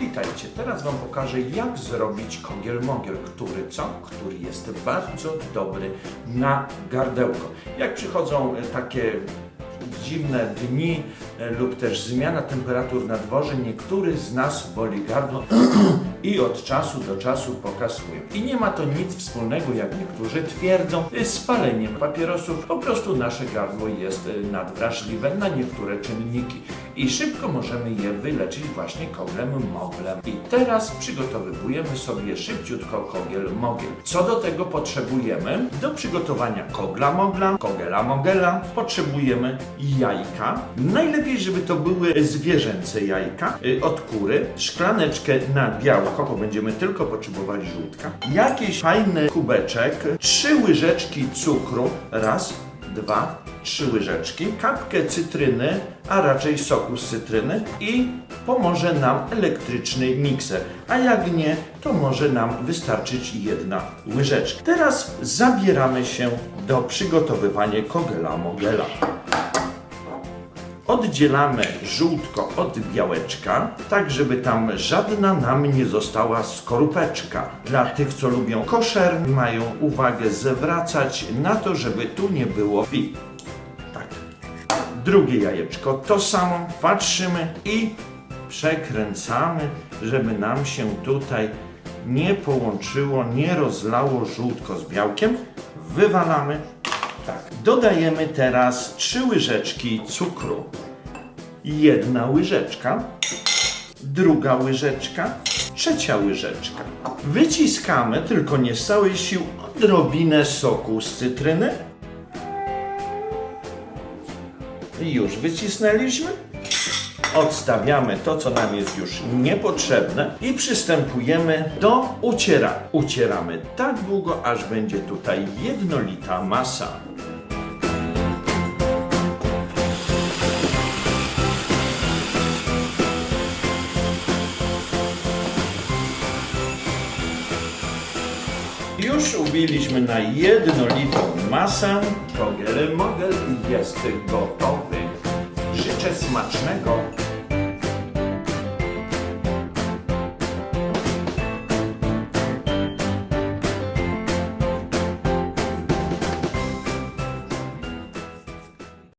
Witajcie, teraz Wam pokażę jak zrobić kogiel mogiel, który co? Który jest bardzo dobry na gardełko. Jak przychodzą e, takie zimne dni e, lub też zmiana temperatur na dworze, niektóry z nas boli gardło i od czasu do czasu pokasują. I nie ma to nic wspólnego, jak niektórzy twierdzą, e, z paleniem papierosów. Po prostu nasze gardło jest e, nadwrażliwe na niektóre czynniki i szybko możemy je wyleczyć właśnie koglem moglem. I teraz przygotowujemy sobie szybciutko kogiel mogiel. Co do tego potrzebujemy? Do przygotowania kogla mogla, kogela mogela potrzebujemy jajka. Najlepiej, żeby to były zwierzęce jajka y, od kury, szklaneczkę na białko, bo będziemy tylko potrzebować żółtka, jakiś fajny kubeczek, trzy łyżeczki cukru, raz, dwa, trzy łyżeczki, kapkę cytryny, a raczej soku z cytryny i pomoże nam elektryczny mikser. A jak nie, to może nam wystarczyć jedna łyżeczka. Teraz zabieramy się do przygotowywania kogela mogela. Oddzielamy żółtko od białeczka, tak żeby tam żadna nam nie została skorupeczka. Dla tych, co lubią koszer, mają uwagę zwracać na to, żeby tu nie było krwi. Tak. Drugie jajeczko to samo, patrzymy i przekręcamy, żeby nam się tutaj nie połączyło, nie rozlało żółtko z białkiem. Wywalamy. Tak. Dodajemy teraz trzy łyżeczki cukru. Jedna łyżeczka, druga łyżeczka, trzecia łyżeczka. Wyciskamy, tylko nie z całej sił, odrobinę soku z cytryny. Już wycisnęliśmy. Odstawiamy to, co nam jest już niepotrzebne i przystępujemy do uciera. Ucieramy tak długo, aż będzie tutaj jednolita masa. Już ubiliśmy na jednolitą masę. Kogel mogel jest gotowy. Życzę smacznego